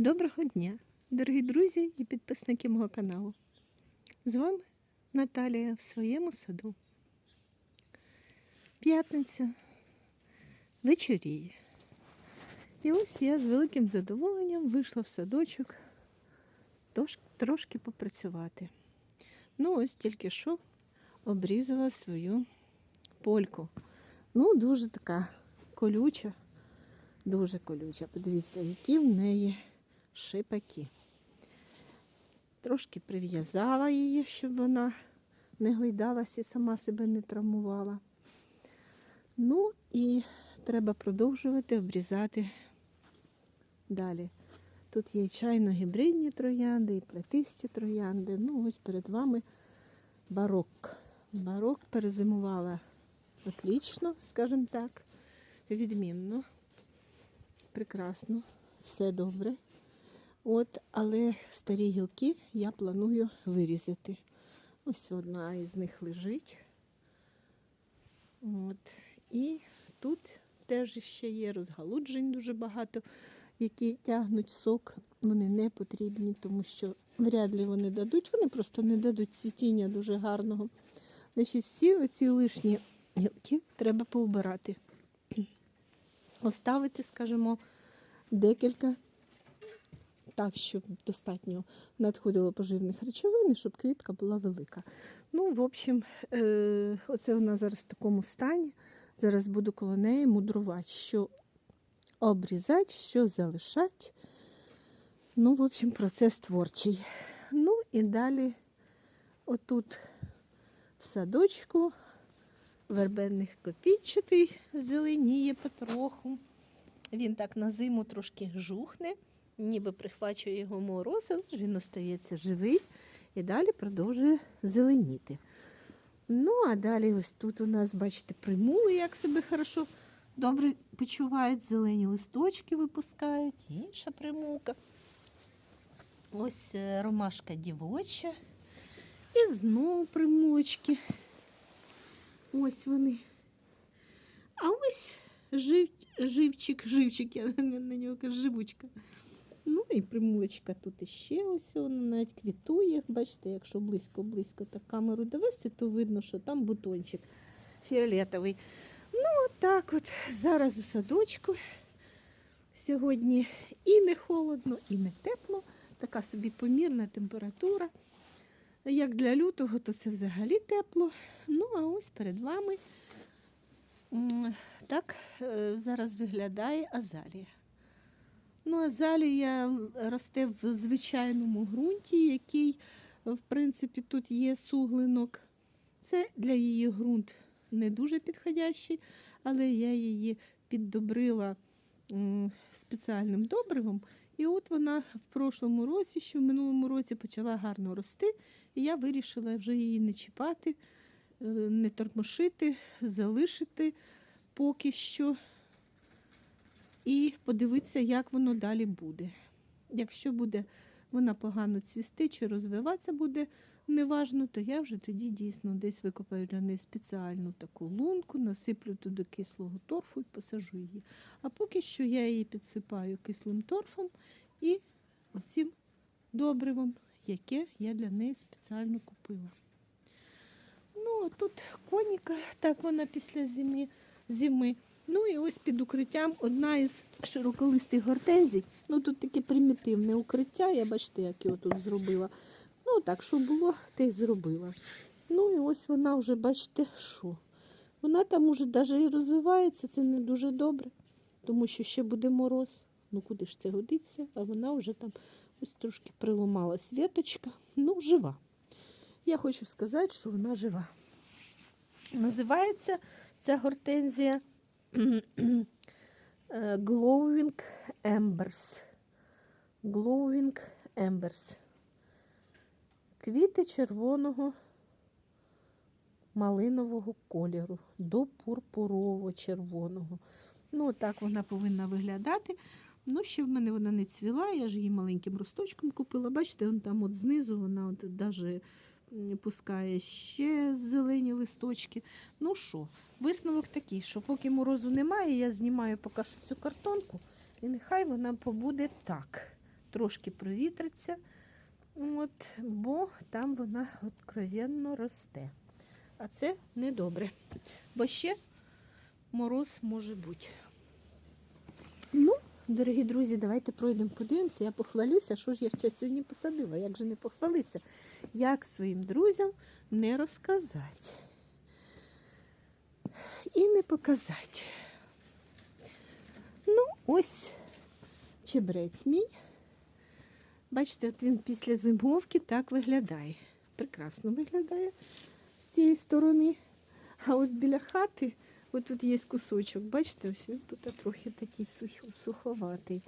Доброго дня, дорогі друзі і підписники мого каналу. З вами Наталія в своєму саду. П'ятниця вечоріє. І ось я з великим задоволенням вийшла в садочок трошки попрацювати. Ну, ось тільки що обрізала свою польку. Ну, дуже така колюча, дуже колюча. Подивіться, які в неї шипаки. Трошки прив'язала її, щоб вона не гойдалася і сама себе не травмувала. Ну і треба продовжувати обрізати далі. Тут є і чайно-гібридні троянди, і плетисті троянди. Ну, ось перед вами барок. Барок перезимувала отлично, скажімо так, відмінно, прекрасно, все добре. От, але старі гілки я планую вирізати. Ось одна із них лежить. От. І тут теж ще є розгалуджень дуже багато, які тягнуть сок. Вони не потрібні, тому що вряд ли вони дадуть. Вони просто не дадуть цвітіння дуже гарного. Значить, всі оці лишні гілки треба поубирати. Оставити, скажімо, декілька так, щоб достатньо надходило поживних речовин, щоб квітка була велика. Ну, в общем, е, оце вона зараз в такому стані. Зараз буду коло неї мудрувати, що обрізати, що залишати. Ну, в общем, процес творчий. Ну і далі, отут в садочку, вербенних копійчатий зеленіє потроху. Він так на зиму трошки жухне ніби прихвачує його мороз, але ж він остається живий і далі продовжує зеленіти. Ну, а далі ось тут у нас, бачите, примули, як себе хорошо добре почувають, зелені листочки випускають, інша примулка. Ось е, ромашка дівоча. І знову примулочки. Ось вони. А ось жив, живчик, живчик, я на нього кажу, живучка. І примулочка тут іще ось вона навіть квітує. Бачите, якщо близько-близько так камеру довести, то видно, що там бутончик фіолетовий. Ну, от так от зараз у садочку. Сьогодні і не холодно, і не тепло. Така собі помірна температура. Як для лютого, то це взагалі тепло. Ну, а ось перед вами так е, зараз виглядає азалія. Ну, азалія росте в звичайному ґрунті, який, в принципі, тут є суглинок. Це для її ґрунт не дуже підходящий, але я її піддобрила спеціальним добривом. І от вона в прошлому році, ще в минулому році почала гарно рости, і я вирішила вже її не чіпати, е, не тормошити, залишити поки що і подивитися, як воно далі буде. Якщо буде вона погано цвісти чи розвиватися буде неважно, то я вже тоді дійсно десь викопаю для неї спеціальну таку лунку, насиплю туди кислого торфу і посажу її. А поки що я її підсипаю кислим торфом і оцим добривом, яке я для неї спеціально купила. Ну, а тут коніка, так вона після зими. зими. Ну і ось під укриттям одна із широколистих гортензій. Ну тут таке примітивне укриття, я бачите, як його тут зробила. Ну так, що було, те й зробила. Ну і ось вона вже, бачите, що. Вона там уже навіть і розвивається, це не дуже добре, тому що ще буде мороз. Ну куди ж це годиться? А вона вже там ось трошки приломалась віточка. Ну, жива. Я хочу сказати, що вона жива. Називається ця гортензія Glowing Embers. Glowing Embers. Квіти червоного малинового кольору до пурпурово-червоного. Ну, так вона повинна виглядати. Ну, ще в мене вона не цвіла, я ж її маленьким росточком купила. Бачите, он там от знизу вона от даже пускає ще зелені листочки. Ну що, висновок такий, що поки морозу немає, я знімаю поки що цю картонку, і нехай вона побуде так. трошки провітриться, от, бо там вона откровенно росте. А це недобре. Бо ще мороз може бути. Ну, дорогі друзі, давайте пройдемо, подивимося. Я похвалюся, що ж я ще сьогодні посадила. Як же не похвалитися? Як своїм друзям не розказати і не показати. Ну, ось чебрець мій. Бачите, от він після зимовки так виглядає. Прекрасно виглядає з цієї сторони. А от біля хати, от тут є кусочок, бачите, ось він тут трохи такий сух- суховатий.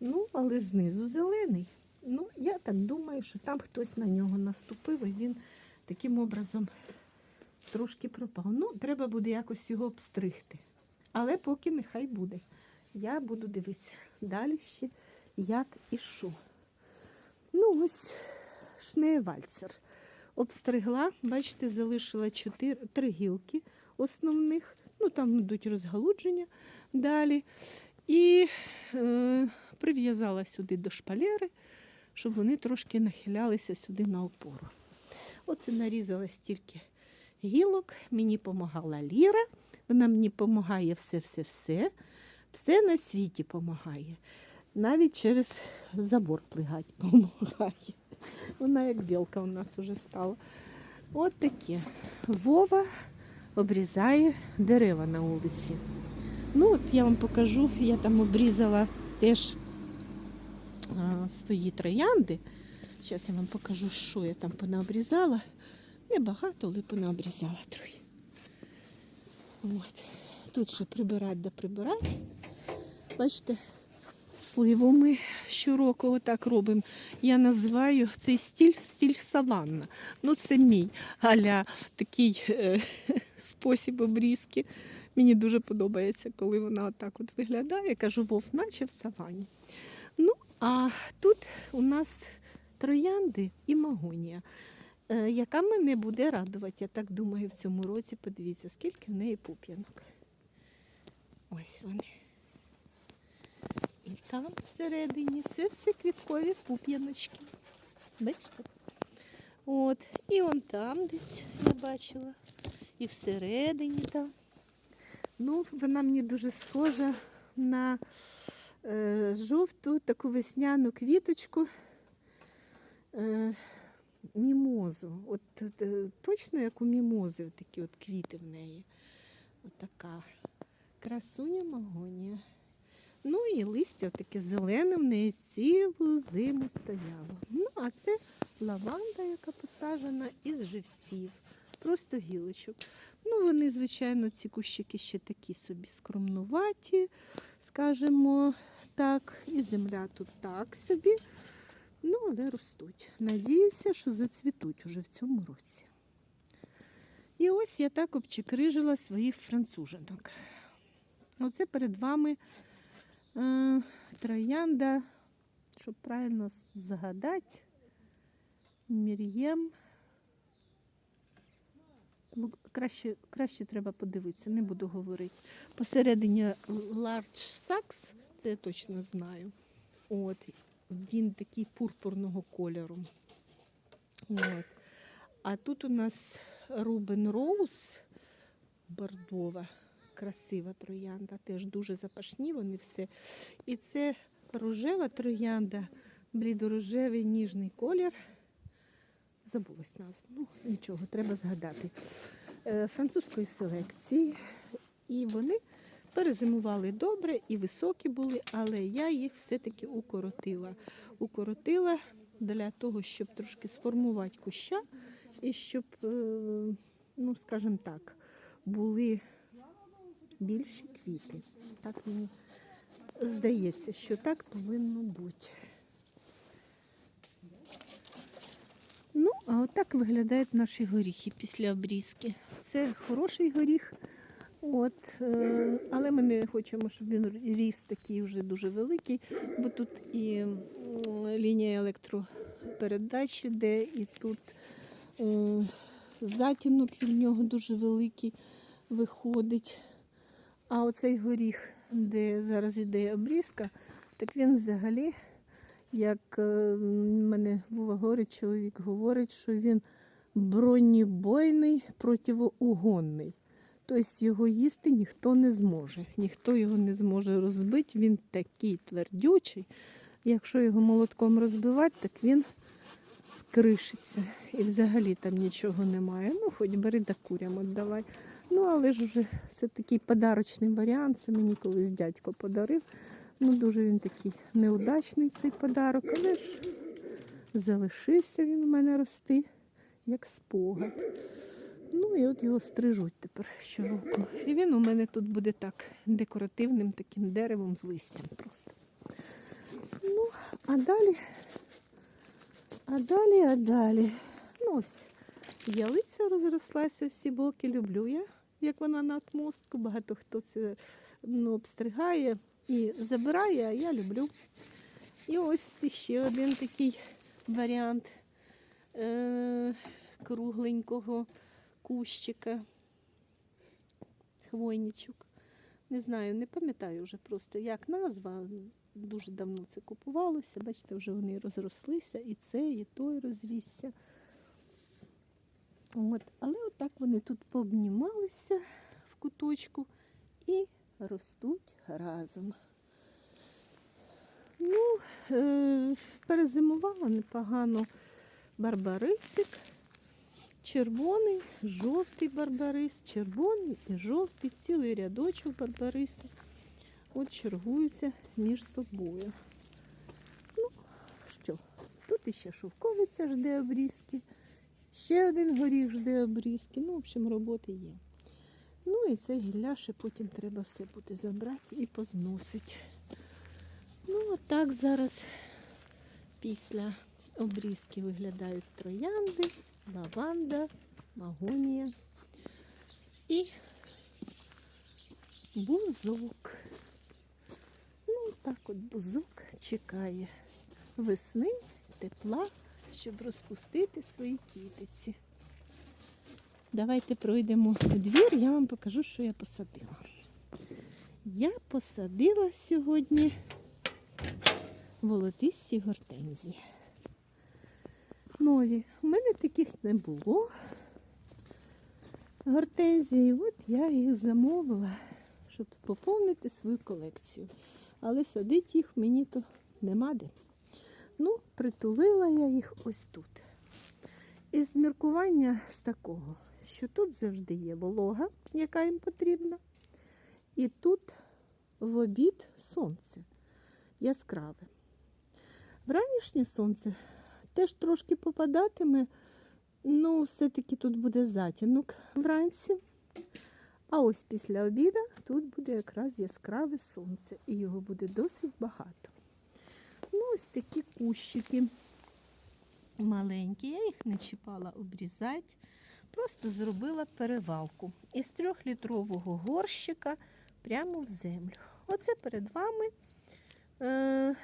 Ну, але знизу зелений. Ну, я так думаю, що там хтось на нього наступив, і він таким образом трошки пропав. Ну, треба буде якось його обстригти. Але поки нехай буде. Я буду дивитися далі ще, як і що. Ну, ось шнеєвальцер. Обстригла, бачите, залишила 4, 3 гілки основних. Ну, там йдуть розгалудження далі. І е, прив'язала сюди до шпалери, щоб вони трошки нахилялися сюди на опору. Оце нарізала стільки гілок, мені допомагала Ліра. Вона мені допомагає все-все-все. Все на світі допомагає. Навіть через забор плигати допомагає. Вона як білка у нас вже стала. От таке. Вова обрізає дерева на вулиці. Ну, от я вам покажу, я там обрізала теж свої троянди. Зараз я вам покажу, що я там понаобрізала. Небагато, але понаобрізала трохи. От. Тут ще прибирати да прибирати. Бачите, сливу ми щороку отак робимо. Я називаю цей стіль стіль саванна. Ну, це мій аля такий е, спосіб обрізки. Мені дуже подобається, коли вона отак от виглядає. Кажу, вов, наче в савані. А тут у нас троянди і магонія, е, яка мене буде радувати, я так думаю, в цьому році. Подивіться, скільки в неї пуп'янок. Ось вони. І там всередині це все квіткові пуп'яночки. Бачите? От. І вон там десь я бачила. І всередині там. Ну, вона мені дуже схожа на жовту таку весняну квіточку. Е, мімозу. От, е, точно як у мімози такі от квіти в неї. От красуня магонія. Ну і листя таке зелене в неї цілу зиму стояло. Ну, а це лаванда, яка посаджена із живців, просто гілочок. Ну, вони, звичайно, ці кущики ще такі собі скромнуваті, скажімо так. І земля тут так собі. Ну, але ростуть. Надіюся, що зацвітуть уже в цьому році. І ось я так обчекрижила своїх француженок. Оце перед вами троянда, щоб правильно згадати, Мір'єм. Ну, краще, краще треба подивитися, не буду говорити. Посередині Large Sacks, це я точно знаю. От, він такий пурпурного кольору. От. А тут у нас Рубен Роуз бордова, красива троянда, теж дуже запашні вони все. І це рожева троянда, блідорожевий ніжний колір. Забулась назву. Ну, нічого, треба згадати. Е, Французької селекції. І вони перезимували добре і високі були, але я їх все-таки укоротила. Укоротила для того, щоб трошки сформувати куща і щоб, е, ну, скажімо так, були більші квіти. Так мені здається, що так повинно бути. Ну, а отак виглядають наші горіхи після обрізки. Це хороший горіх, от, е, але ми не хочемо, щоб він ріс такий вже дуже великий, бо тут і лінія електропередач іде, і тут е, затінок від нього дуже великий виходить. А оцей горіх, де зараз іде обрізка, так він взагалі Як е, мене Вова говорить, чоловік говорить, що він бронебойний, противоугонний. Тобто його їсти ніхто не зможе. Ніхто його не зможе розбити. Він такий твердючий. Якщо його молотком розбивати, так він кришиться. І взагалі там нічого немає. Ну, хоч бери да курям віддавай. Ну, але ж вже це такий подарочний варіант. Це мені колись дядько подарив. Ну, дуже він такий неудачний цей подарок, але ж залишився він у мене рости, як спогад. Ну і от його стрижуть тепер щороку. І він у мене тут буде так декоративним таким деревом з листям просто. Ну, а далі, а далі, а далі. Ну ось, ялиця розрослася всі боки. Люблю я, як вона на отмостку. Багато хто це ну, обстригає і забирає, а я люблю. І ось ще один такий варіант е- кругленького кущика. Хвойничок. Не знаю, не пам'ятаю вже просто як назва. Дуже давно це купувалося. Бачите, вже вони розрослися, і це, і той розвісся. От. Але отак вони тут пообнімалися в куточку і ростуть разом. Ну, е- перезимувала непогано барбарисик. Червоний, жовтий барбарис, червоний і жовтий, цілий рядочок барбарисів. От чергуються між собою. Ну, що, тут іще шовковиця жде обрізки, ще один горіх жде обрізки. Ну, в общем, роботи є. Ну і це гілляше потім треба все буде забрати і позносити. Ну, отак зараз після обрізки виглядають троянди, лаванда, магонія і бузок. Ну, так от бузок чекає весни, тепла, щоб розпустити свої кітиці. Давайте пройдемо у двір, я вам покажу, що я посадила. Я посадила сьогодні волотисті гортензії. Нові. У мене таких не було. Гортензії, от я їх замовила, щоб поповнити свою колекцію. Але садити їх мені то нема де. Ну, притулила я їх ось тут. Із міркування з такого, що тут завжди є волога, яка їм потрібна. І тут в обід сонце яскраве. Вранішнє сонце теж трошки попадатиме, ну, все-таки тут буде затінок вранці. А ось після обіду тут буде якраз яскраве сонце, і його буде досить багато. Ну, ось такі кущики маленькі. Я їх не чіпала обрізати, просто зробила перевалку із трьохлітрового горщика прямо в землю. Оце перед вами, е,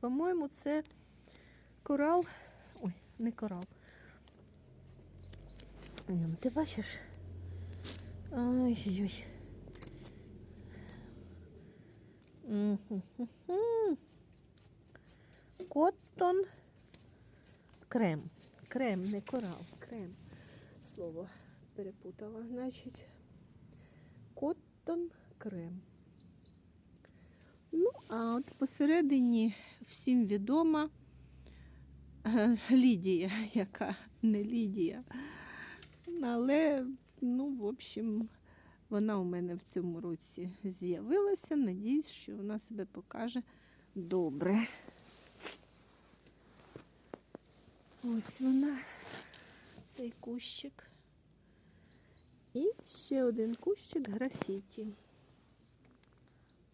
по-моєму, це корал. Ой, не корал. Ем, Ти бачиш? Ой-ой. Коттон крем. Крем, не корал, крем. Слово перепутала. Значить, коттон крем. Ну, а от посередині всім відома е, Лідія, яка не Лідія. Але, ну, в общем, вона у мене в цьому році з'явилася. Надіюсь, що вона себе покаже добре. Ось вона, цей кущик. І ще один кущик графіті.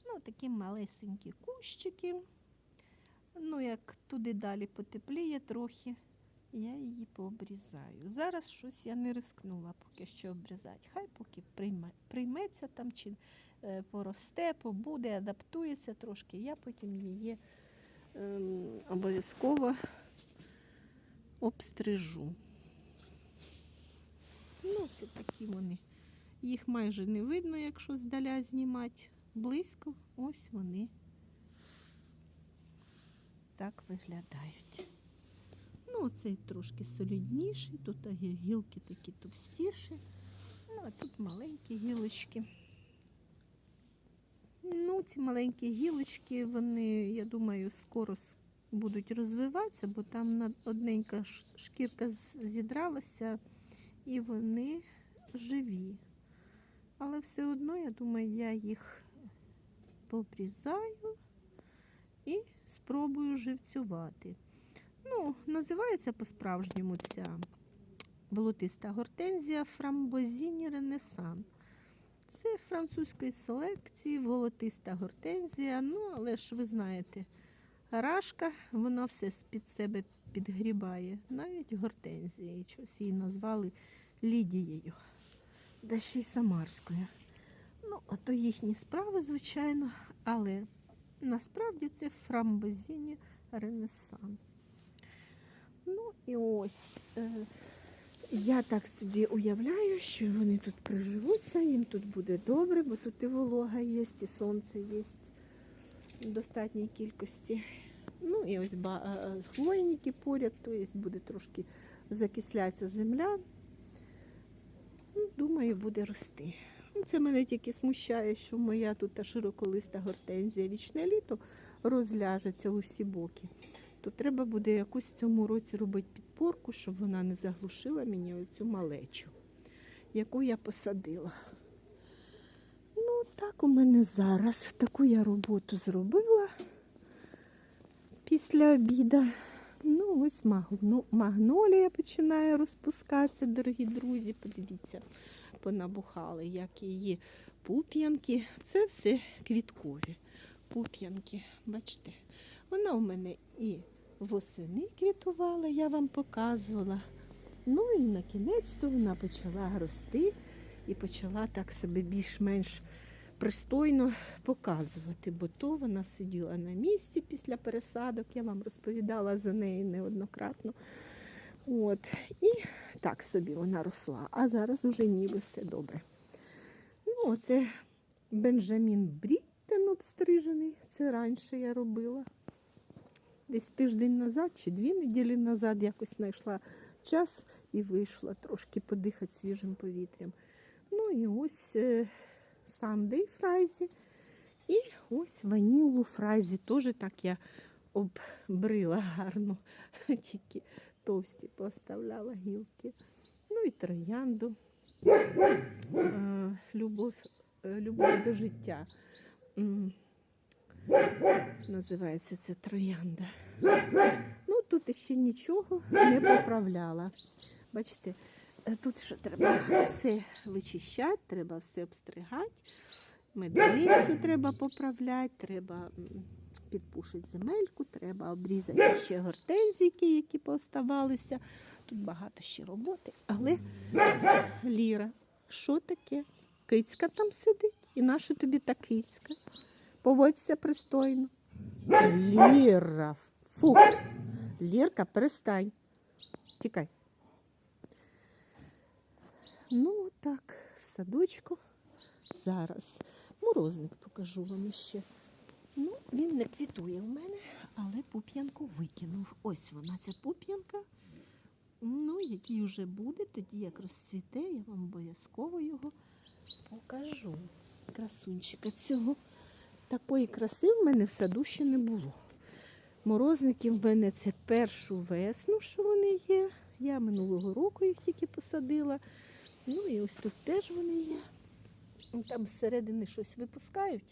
Ну, такі малесенькі кущики. Ну, як туди далі потепліє трохи, я її пообрізаю. Зараз щось я не рискнула поки що обрізати. Хай поки прийме, прийметься там, чи е, поросте, побуде, адаптується трошки. Я потім її ем, обов'язково обстрижу. Ну, це такі вони. Їх майже не видно, якщо здаля знімати. Близько ось вони. так виглядають. Ну, цей трошки солідніший, тут гілки такі товстіші. Ну, а тут маленькі гілочки. Ну, ці маленькі гілочки, вони, я думаю, скоро будуть розвиватися, бо там одненька шкірка зідралася, і вони живі. Але все одно, я думаю, я їх пообрізаю і спробую живцювати. Ну, називається по-справжньому ця волотиста гортензія Фрамбозіні Ренесан. Це французької селекції, волотиста гортензія. Ну, але ж ви знаєте, рашка, вона все під себе підгрібає. Навіть гортензії. Чогось її назвали Лідією. Да ще й Самарською. Ну, ото їхні справи, звичайно, але насправді це фрамбозіні Ренесан. Ну і ось. Е, я так собі уявляю, що вони тут приживуться, їм тут буде добре, бо тут і волога є, і сонце є в достатній кількості. Ну і ось а, а, хвойники поряд, тобто буде трошки закислятися земля. Ну, Думаю, буде рости. Ну, Це мене тільки смущає, що моя тут та широколиста гортензія вічне літо розляжеться у всі боки. То треба буде якусь в цьому році робити підпорку, щоб вона не заглушила мені оцю малечу, яку я посадила. Ну, так у мене зараз таку я роботу зробила після обіду. Ну, ось магну- магнолія починає розпускатися, дорогі друзі. Подивіться, понабухали, як її пуп'янки. Це все квіткові пуп'янки. Бачите, вона у мене і восени квітувала, я вам показувала. Ну і на кінець то вона почала рости і почала так себе більш-менш пристойно показувати, бо то вона сиділа на місці після пересадок, я вам розповідала за неї неоднократно. От. І так собі вона росла. А зараз уже ніби все добре. Ну, оце Бенджамін Бріттен обстрижений. Це раніше я робила. Десь тиждень назад чи дві неділі назад якось знайшла час і вийшла трошки подихати свіжим повітрям. Ну і ось е, Сандей фрайзі. І ось ванілу фрайзі. Теж так я оббрила гарно, тільки товсті поставляла гілки. Ну і троянду. Е, Любов, е, любов до життя. Називається це троянда. Ну, тут ще нічого не поправляла. Бачите, тут що треба все вичищати, треба все обстригати, меданицю треба поправляти, треба підпушити земельку, треба обрізати ще гортензійки, які поставалися. Тут багато ще роботи. Але Ліра, що таке? Кицька там сидить. І нащо тобі та кицька? Поводься пристойно. Ліра. Фу. Лірка, перестань. Тікай. Ну, так, в садочку. Зараз. Морозник покажу вам ще. Ну, він не квітує в мене, але пуп'янку викинув. Ось вона, ця пуп'янка. Ну, який вже буде, тоді як розцвіте, я вам обов'язково його покажу. Красунчика цього. Такої краси в мене в саду ще не було. Морозники в мене це першу весну, що вони є. Я минулого року їх тільки посадила. Ну і ось тут теж вони є. Там зсередини щось випускають.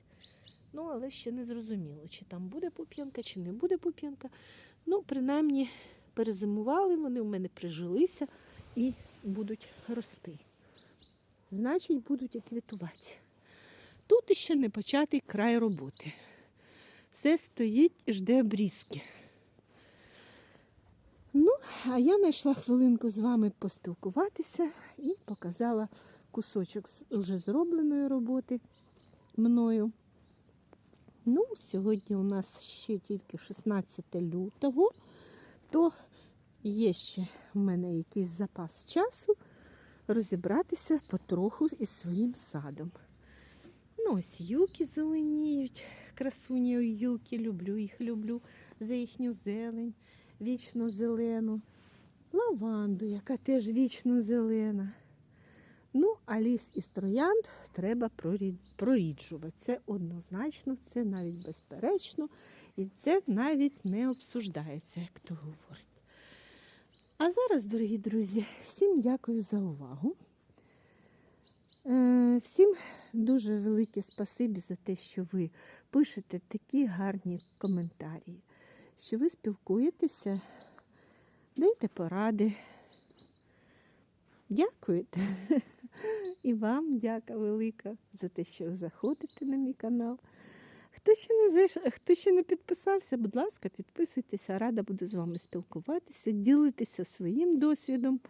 Ну, але ще не зрозуміло, чи там буде пуп'янка, чи не буде пуп'янка. Ну, принаймні, перезимували, вони у мене прижилися і будуть рости. Значить, будуть і квітувати. Тут іще не початий край роботи. Все стоїть і жде обрізки. А я знайшла хвилинку з вами поспілкуватися і показала кусочок з уже зробленої роботи мною. Ну, сьогодні у нас ще тільки 16 лютого, то є ще в мене якийсь запас часу розібратися потроху із своїм садом. Ну, ось юки зеленіють красуні юки, люблю їх, люблю за їхню зелень, вічно зелену. Лаванду, яка теж вічно зелена. Ну, а ліс із троянд треба проріджувати. Це однозначно, це навіть безперечно, і це навіть не обсуждається, як то говорить. А зараз, дорогі друзі, всім дякую за увагу. Е, Всім дуже велике спасибі за те, що ви пишете такі гарні коментарі, що ви спілкуєтеся, даєте поради. Дякуєте. І вам дяка велика за те, що ви заходите на мій канал. Хто ще не хто ще не підписався, будь ласка, підписуйтеся. Рада буду з вами спілкуватися, ділитися своїм досвідом.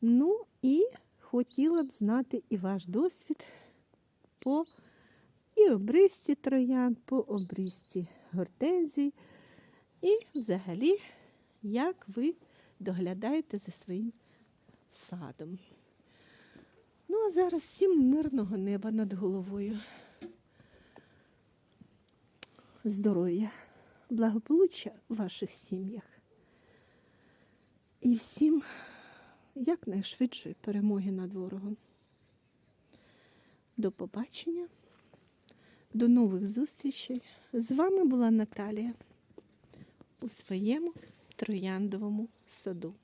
Ну і хотіла б знати і ваш досвід по і обрізці троян, по обрізці гортензій. І взагалі, як ви доглядаєте за своїм садом. Ну, а зараз всім мирного неба над головою. Здоров'я, благополуччя в ваших сім'ях. І всім якнайшвидшої перемоги над ворогом. До побачення, до нових зустрічей. З вами була Наталія у своєму трояндовому саду.